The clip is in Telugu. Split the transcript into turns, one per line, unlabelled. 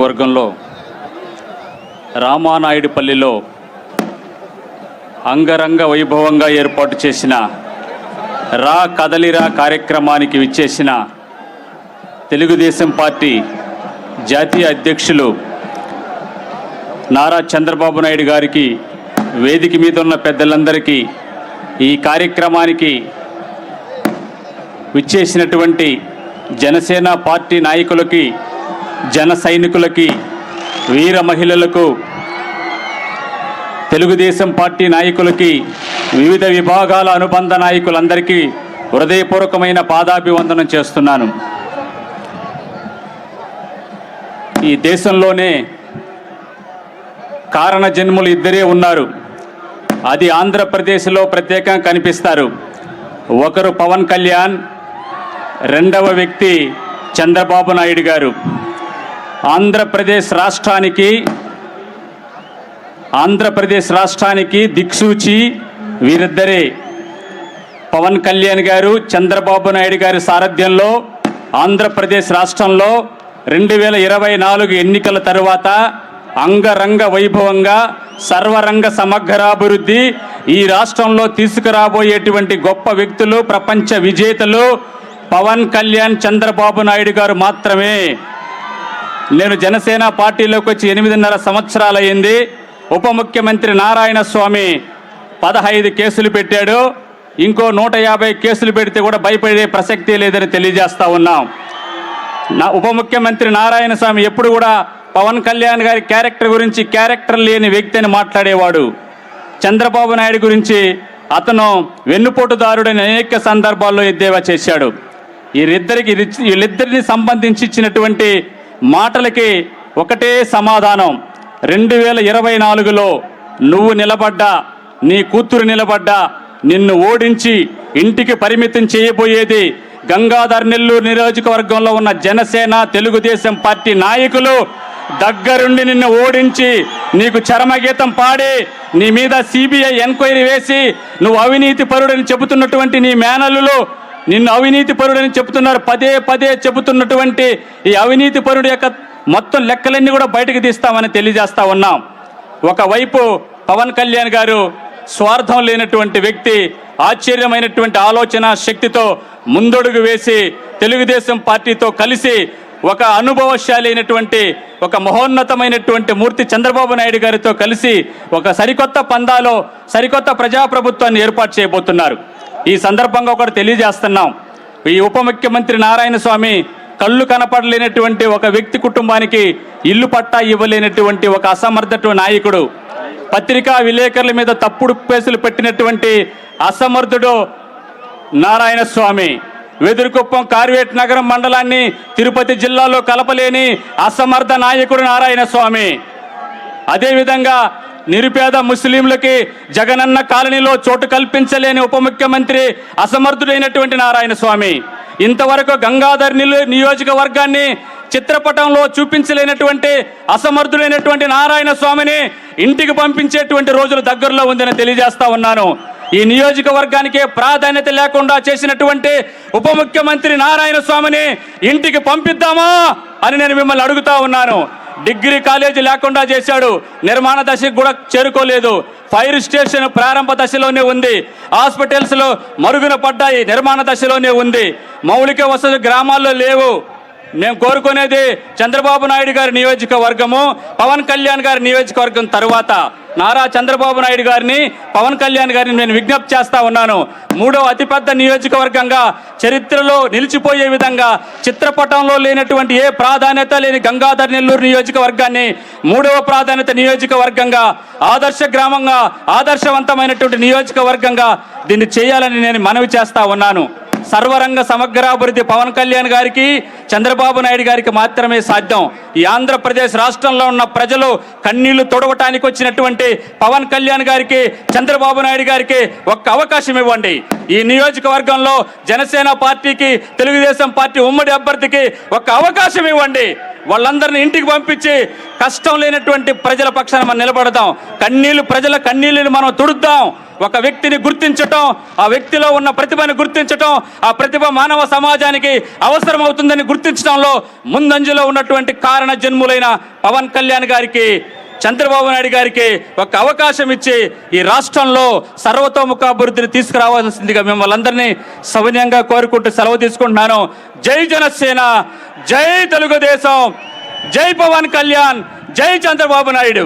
వర్గంలో రామానాయుడుపల్లిలో అంగరంగ వైభవంగా ఏర్పాటు చేసిన రా కదలిరా కార్యక్రమానికి విచ్చేసిన తెలుగుదేశం పార్టీ జాతీయ అధ్యక్షులు నారా చంద్రబాబు నాయుడు గారికి వేదిక మీద ఉన్న పెద్దలందరికీ ఈ కార్యక్రమానికి విచ్చేసినటువంటి జనసేన పార్టీ నాయకులకి జన సైనికులకి వీర మహిళలకు తెలుగుదేశం పార్టీ నాయకులకి వివిధ విభాగాల అనుబంధ నాయకులందరికీ హృదయపూర్వకమైన పాదాభివందనం చేస్తున్నాను. ఈ దేశంలోనే కారణ జన్ములు ఇద్దరే ఉన్నారు. అది ఆంధ్రప్రదేశ్లో ప్రత్యేకంగా కనిపిస్తారు. ఒకరు పవన్ కళ్యాణ్ రెండవ వ్యక్తి చంద్రబాబు నాయుడు గారు. ఆంధ్రప్రదేశ్ రాష్ట్రానికి ఆంధ్రప్రదేశ్ రాష్ట్రానికి దిక్సూచి వీరిద్దరే. పవన్ కళ్యాణ్ గారు చంద్రబాబు నాయుడు గారి సారథ్యంలో ఆంధ్రప్రదేశ్ రాష్ట్రంలో రెండు వేల ఇరవై నాలుగు ఎన్నికల తరువాత అంగరంగ వైభవంగా సర్వరంగ సమగ్రాభివృద్ధి ఈ రాష్ట్రంలో తీసుకురాబోయేటువంటి గొప్ప వ్యక్తులు ప్రపంచ విజేతలు పవన్ కళ్యాణ్ చంద్రబాబు నాయుడు గారు మాత్రమే. నేను జనసేన పార్టీలోకి వచ్చి ఎనిమిదిన్నర సంవత్సరాలయ్యింది. ఉప ముఖ్యమంత్రి నారాయణ స్వామి పదహైదు కేసులు పెట్టాడు. ఇంకో నూట యాభై కేసులు పెడితే కూడా భయపడే ప్రసక్తి లేదని తెలియజేస్తా ఉన్నాం. నా ఉప ముఖ్యమంత్రి నారాయణ స్వామి ఎప్పుడు కూడా పవన్ కళ్యాణ్ గారి క్యారెక్టర్ గురించి క్యారెక్టర్ లేని వ్యక్తి అని మాట్లాడేవాడు. చంద్రబాబు నాయుడు గురించి అతను వెన్నుపోటుదారుడని అనేక సందర్భాల్లో ఎద్దేవా చేశాడు. వీరిద్దరికి వీళ్ళిద్దరిని సంబంధించి ఇచ్చినటువంటి మాటలకి ఒకటే సమాధానం. రెండు వేల ఇరవై నాలుగులో నువ్వు నిలబడ్డా నీ కూతురు నిలబడ్డా నిన్ను ఓడించి ఇంటికి పరిమితం చేయబోయేది గంగాధర్ నెల్లూరు నియోజకవర్గంలో ఉన్న జనసేన తెలుగుదేశం పార్టీ నాయకులు. దగ్గరుండి నిన్ను ఓడించి నీకు చరమగీతం పాడి నీ మీద సిబిఐ ఎంక్వైరీ వేసి నువ్వు అవినీతి పరుడని చెబుతున్నటువంటి నీ మేనల్లులు నిన్ను అవినీతి పరుడని చెబుతున్నారు. పదే పదే చెబుతున్నటువంటి ఈ అవినీతి పరుడు యొక్క మొత్తం లెక్కలన్నీ కూడా బయటకు తీస్తామని తెలియజేస్తా ఉన్నాం. ఒకవైపు పవన్ కళ్యాణ్ గారు స్వార్థం లేనటువంటి వ్యక్తి ఆశ్చర్యమైనటువంటి ఆలోచన శక్తితో ముందడుగు వేసి తెలుగుదేశం పార్టీతో కలిసి ఒక అనుభవశాలి అయినటువంటి ఒక మహోన్నతమైనటువంటి మూర్తి చంద్రబాబు నాయుడు గారితో కలిసి ఒక సరికొత్త పందాలో సరికొత్త ప్రజాప్రభుత్వాన్ని ఏర్పాటు చేయబోతున్నారు. ఈ సందర్భంగా ఒకటి తెలియజేస్తున్నాం. ఈ ఉప ముఖ్యమంత్రి నారాయణ స్వామి కళ్ళు కనపడలేనటువంటి ఒక వ్యక్తి కుటుంబానికి ఇల్లు పట్టా ఇవ్వలేనటువంటి ఒక అసమర్థటు నాయకుడు పత్రికా విలేకరుల మీద తప్పుడు కేసులు పెట్టినటువంటి అసమర్థుడు నారాయణ స్వామి. వెదురుకుప్పం కార్వేట్ నగరం మండలాన్ని తిరుపతి జిల్లాలో కలపలేని అసమర్థ నాయకుడు నారాయణ స్వామి. అదేవిధంగా నిరుపేద ముస్లింలకి జగనన్న కాలనీలో చోటు కల్పించలేని ఉప ముఖ్యమంత్రి అసమర్థుడైనటువంటి నారాయణ స్వామి. ఇంతవరకు గంగాధర్ నిలు- నియోజకవర్గాన్ని చిత్రపటంలో చూపించలేనటువంటి అసమర్థుడైనటువంటి నారాయణ స్వామిని ఇంటికి పంపించేటువంటి రోజులు దగ్గరలో ఉందని తెలియజేస్తా ఉన్నాను. ఈ నియోజకవర్గానికే ప్రాధాన్యత లేకుండా చేసినటువంటి ఉప ముఖ్యమంత్రి నారాయణ స్వామిని ఇంటికి పంపిద్దామా అని నేను మిమ్మల్ని అడుగుతా ఉన్నాను. డిగ్రీ కాలేజీ లేకుండా చేశాడు. నిర్మాణ దశకు కూడా చేరుకోలేదు. ఫైర్ స్టేషన్ ప్రారంభ దశలోనే ఉంది. హాస్పిటల్స్లో మరుగున పడ్డాయి నిర్మాణ దశలోనే ఉంది. మౌలిక వసతి గ్రామాల్లో లేవు. మేము కోరుకునేది చంద్రబాబు నాయుడు గారి నియోజకవర్గము పవన్ కళ్యాణ్ గారి నియోజకవర్గం తరువాత. నారా చంద్రబాబు నాయుడు గారిని పవన్ కళ్యాణ్ గారిని నేను విజ్ఞప్తి చేస్తా ఉన్నాను. మూడో అతిపెద్ద నియోజకవర్గంగా చరిత్రలో నిలిచిపోయే విధంగా చిత్రపటంలో లేనటువంటి ఏ ప్రాధాన్యత లేని గంగాధర్ నెల్లూరు నియోజకవర్గాన్ని మూడవ ప్రాధాన్యత నియోజకవర్గంగా ఆదర్శ గ్రామంగా ఆదర్శవంతమైనటువంటి నియోజకవర్గంగా దీన్ని చేయాలని నేను మనవి చేస్తా ఉన్నాను. సర్వరంగ సమగ్రాభివృద్ధి పవన్ కళ్యాణ్ గారికి చంద్రబాబు నాయుడు గారికి మాత్రమే సాధ్యం. ఈ ఆంధ్రప్రదేశ్ రాష్ట్రంలో ఉన్న ప్రజలు కన్నీళ్ళు తొడవటానికి వచ్చినటువంటి పవన్ కళ్యాణ్ గారికి చంద్రబాబు నాయుడు గారికి ఒక్క అవకాశం ఇవ్వండి. ఈ నియోజకవర్గంలో జనసేన పార్టీకి తెలుగుదేశం పార్టీ ఉమ్మడి అభ్యర్థికి ఒక్క అవకాశం ఇవ్వండి. వాళ్ళందరిని ఇంటికి పంపించి కష్టం లేనటువంటి ప్రజల పక్షాన మనం నిలబడదాం. కన్నీళ్ళు ప్రజల కన్నీళ్ళని మనం తుడుద్దాం. ఒక వ్యక్తిని గుర్తించటం ఆ వ్యక్తిలో ఉన్న ప్రతిభను గుర్తించటం ఆ ప్రతిభ మానవ సమాజానికి అవసరమవుతుందని గుర్తించడంలో ముందంజలో ఉన్నటువంటి కారణ జన్ములైన పవన్ కళ్యాణ్ గారికి చంద్రబాబు నాయుడు గారికి ఒక అవకాశం ఇచ్చి ఈ రాష్ట్రంలో సర్వతోముఖ అభివృద్ధిని తీసుకురావాల్సిందిగా మిమ్మల్ని అందరినీ సవినయంగా కోరుకుంటూ సెలవు తీసుకుంటున్నాను. జై జనసేన జై తెలుగుదేశం జై పవన్ కళ్యాణ్ జై చంద్రబాబు నాయుడు.